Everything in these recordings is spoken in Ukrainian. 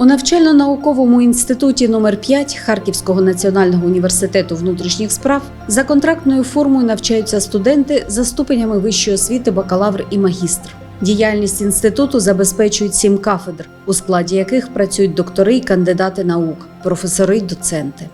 У навчально-науковому інституті номер 5 Харківського національного університету внутрішніх справ за контрактною формою навчаються студенти за ступенями вищої освіти бакалавр і магістр. Діяльність інституту забезпечують сім кафедр, у складі яких працюють доктори і кандидати наук, професори й доценти.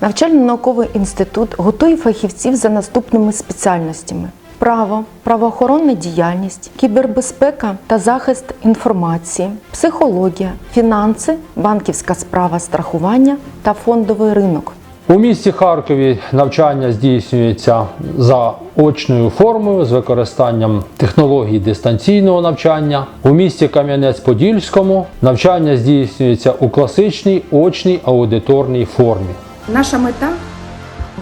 Навчально-науковий інститут готує фахівців за наступними спеціальностями: право, правоохоронна діяльність, кібербезпека та захист інформації, психологія, фінанси, банківська справа страхування та фондовий ринок. У місті Харкові навчання здійснюється за очною формою з використанням технологій дистанційного навчання. У місті Кам'янець-Подільському навчання здійснюється у класичній очній аудиторній формі. Наша мета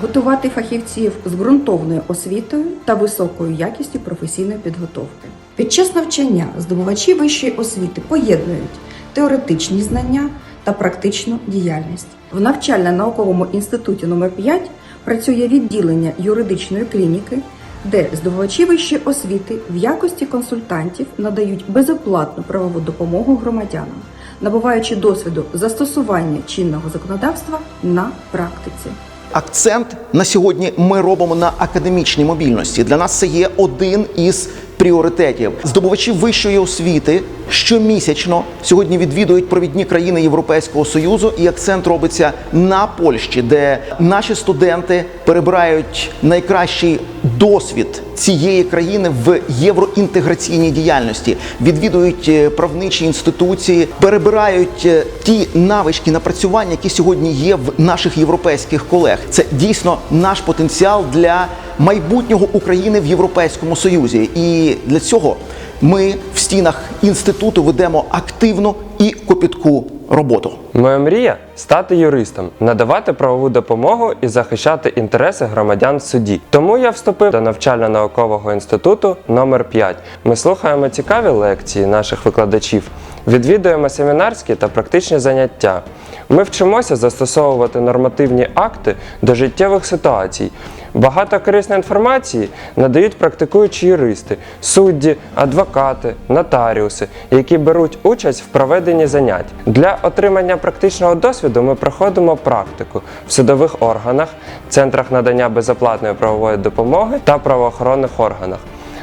готувати фахівців з ґрунтовною освітою та високою якістю професійної підготовки. Під час навчання здобувачі вищої освіти поєднують теоретичні знання та практичну діяльність. В навчально-науковому інституті номер 5 працює відділення юридичної клініки, де здобувачі вищої освіти в якості консультантів надають безоплатну правову допомогу громадянам, набуваючи досвіду застосування чинного законодавства на практиці. Акцент на сьогодні ми робимо на академічній мобільності. Для нас це є один із пріоритетів. Здобувачі вищої освіти щомісячно сьогодні відвідують провідні країни Європейського союзу, і акцент робиться на Польщі, де наші студенти перебирають найкращий досвід цієї країни в євроінтеграційній діяльності, відвідують е, правничі інституції, перебирають е, ті навички напрацювання, які сьогодні є в наших європейських колег. Це дійсно наш потенціал для майбутнього України в Європейському Союзі. І для цього ми в стінах інституту ведемо активну і копітку роботу. Моя мрія стати юристом, надавати правову допомогу і захищати інтереси громадян в суді. Тому я вступив до навчально-наукового інституту номер 5 Ми слухаємо цікаві лекції наших викладачів, відвідуємо семінарські та практичні заняття. Ми вчимося застосовувати нормативні акти до життєвих ситуацій. Багато корисної інформації надають практикуючі юристи, судді, адвокати, нотаріуси, які беруть участь в проведенні занять. Для отримання практичного досвіду ми проходимо практику в судових органах, центрах надання безоплатної правової допомоги та правоохоронних органах.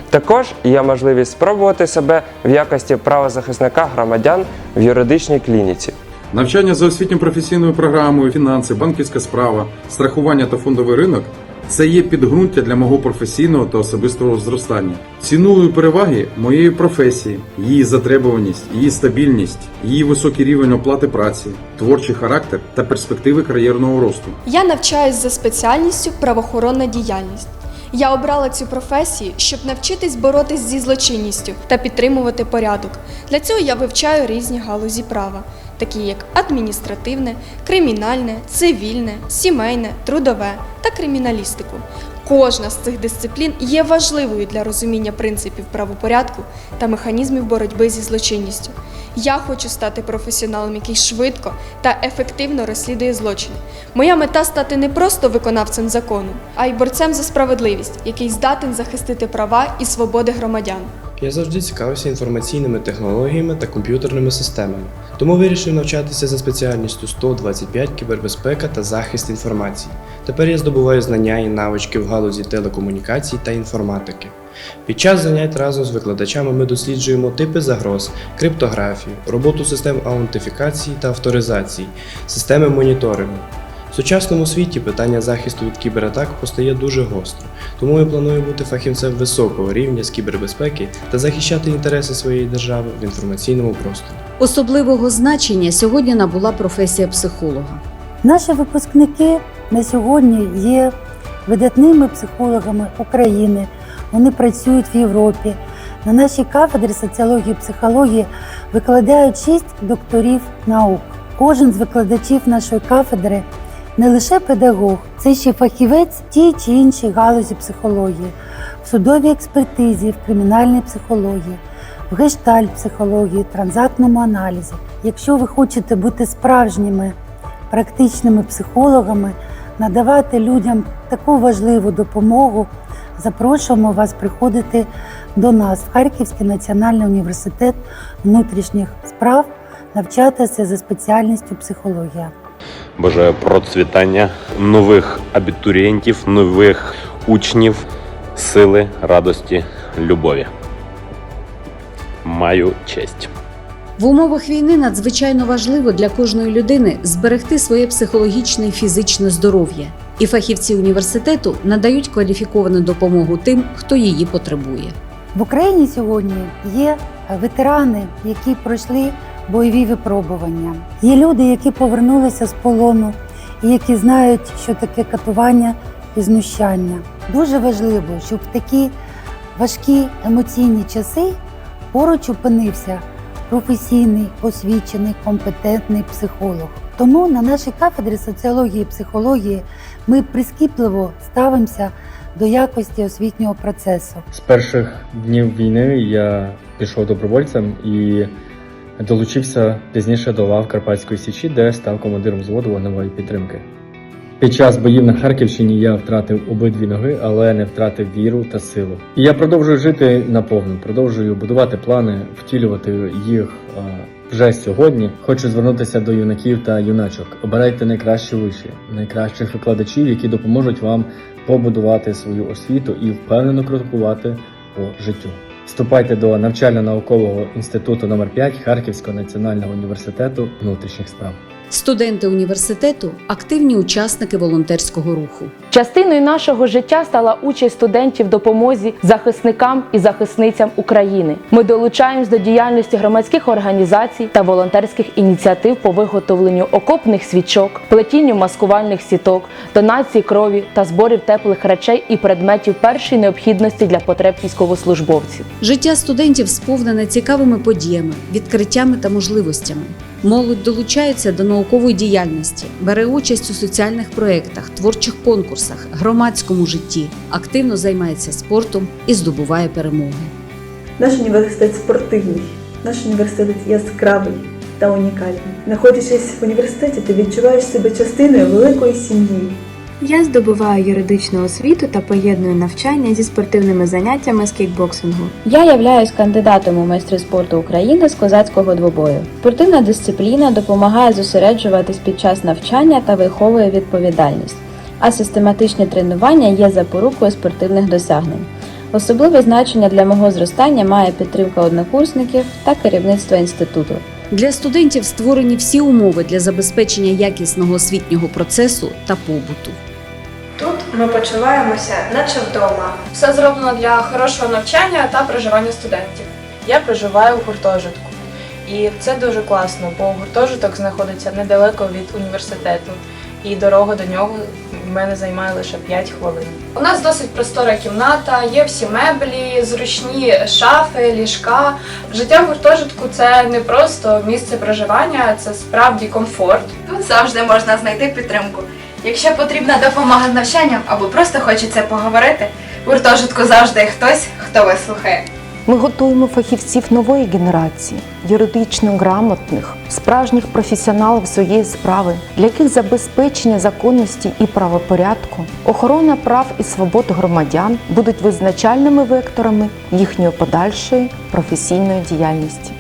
Також є можливість спробувати себе в якості правозахисника громадян в юридичній клініці. Навчання за освітньо-професійною програмою, фінанси, банківська справа, страхування та фондовий ринок це є підґрунтя для мого професійного та особистого зростання. Ціную переваги моєї професії, її затребуваність, її стабільність, її високий рівень оплати праці, творчий характер та перспективи кар'єрного росту. Я навчаюсь за спеціальністю правоохоронна діяльність. Я обрала цю професію, щоб навчитись боротись зі злочинністю та підтримувати порядок. Для цього я вивчаю різні галузі права, такі як адміністративне, кримінальне, цивільне, сімейне, трудове та криміналістику. Кожна з цих дисциплін є важливою для розуміння принципів правопорядку та механізмів боротьби зі злочинністю. Я хочу стати професіоналом, який швидко та ефективно розслідує злочини. Моя мета стати не просто виконавцем закону, а й борцем за справедливість, який здатен захистити права і свободи громадян. Я завжди цікавився інформаційними технологіями та комп'ютерними системами, тому вирішив навчатися за спеціальністю 125 кібербезпека та захист інформації. Тепер я здобуваю знання і навички в галузі телекомунікацій та інформатики. Під час занять разом з викладачами ми досліджуємо типи загроз, криптографію, роботу систем аутентифікації та авторизації, системи моніторингу. В сучасному світі питання захисту від кібератак постає дуже гостро, тому я планую бути фахівцем високого рівня з кібербезпеки та захищати інтереси своєї держави в інформаційному просторі. Особливого значення сьогодні набула професія психолога. Наші випускники на сьогодні є видатними психологами України. Вони працюють в Європі. На нашій кафедрі соціології і психології викладають шість докторів наук. Кожен з викладачів нашої кафедри не лише педагог, це ще фахівець тій чи іншій галузі психології, в судовій експертизі, в кримінальній психології, в гештальт-психології, транзактному аналізі. Якщо ви хочете бути справжніми практичними психологами, надавати людям таку важливу допомогу, запрошуємо вас приходити до нас в Харківський національний університет внутрішніх справ навчатися за спеціальністю психологія. Бажаю процвітання нових абітурієнтів, нових учнів, сили, радості, любові. Маю честь. В умовах війни надзвичайно важливо для кожної людини зберегти своє психологічне і фізичне здоров'я. І фахівці університету надають кваліфіковану допомогу тим, хто її потребує. В Україні сьогодні є ветерани, які пройшли бойові випробування. Є люди, які повернулися з полону і які знають, що таке катування і знущання. Дуже важливо, щоб в такі важкі емоційні часи поруч опинився професійний, освічений, компетентний психолог. Тому на нашій кафедрі соціології і психології ми прискіпливо ставимося до якості освітнього процесу. З перших днів війни я пішов добровольцем і долучився пізніше до лав Карпатської Січі, де став командиром взводу вогневої підтримки. Під час боїв на Харківщині я втратив обидві ноги, але не втратив віру та силу. І я продовжую жити наповну, продовжую будувати плани, втілювати їх вже сьогодні. Хочу звернутися до юнаків та юначок. Обирайте найкращі виші, найкращих викладачів, які допоможуть вам побудувати свою освіту і впевнено крокувати по життю. Вступайте до навчально-наукового інституту номер 5 Харківського національного університету внутрішніх справ. Студенти університету активні учасники волонтерського руху. Частиною нашого життя стала участь студентів в допомозі захисникам і захисницям України. Ми долучаємось до діяльності громадських організацій та волонтерських ініціатив по виготовленню окопних свічок, плетінню маскувальних сіток, донації крові та зборів теплих речей і предметів першої необхідності для потреб військовослужбовців. Життя студентів сповнене цікавими подіями, відкриттями та можливостями. Молодь долучається до наукової діяльності, бере участь у соціальних проєктах, творчих конкурсах, громадському житті, активно займається спортом і здобуває перемоги. Наш університет спортивний, наш університет яскравий та унікальний. Знаходячись в університеті, ти відчуваєш себе частиною великої сім'ї. Я здобуваю юридичну освіту та поєдную навчання зі спортивними заняттями з кікбоксингу. Я являюсь кандидатом у майстри спорту України з козацького двобою. Спортивна дисципліна допомагає зосереджуватись під час навчання та виховує відповідальність, а систематичні тренування є запорукою спортивних досягнень. Особливе значення для мого зростання має підтримка однокурсників та керівництва інституту. Для студентів створені всі умови для забезпечення якісного освітнього процесу та побуту. Тут ми почуваємося, наче вдома. Все зроблено для хорошого навчання та проживання студентів. Я проживаю у гуртожитку. І це дуже класно, бо гуртожиток знаходиться недалеко від університету, і дорога до нього в мене займає лише 5 хвилин. У нас досить простора кімната, є всі меблі, зручні шафи, ліжка. Життя в гуртожитку це не просто місце проживання, це справді комфорт. Тут завжди можна знайти підтримку. Якщо потрібна допомога з навчанням або просто хочеться поговорити, в гуртожитку завжди хтось, хто вислухає. Ми готуємо фахівців нової генерації, юридично грамотних, справжніх професіоналів своєї справи, для яких забезпечення законності і правопорядку, охорона прав і свобод громадян будуть визначальними векторами їхньої подальшої професійної діяльності.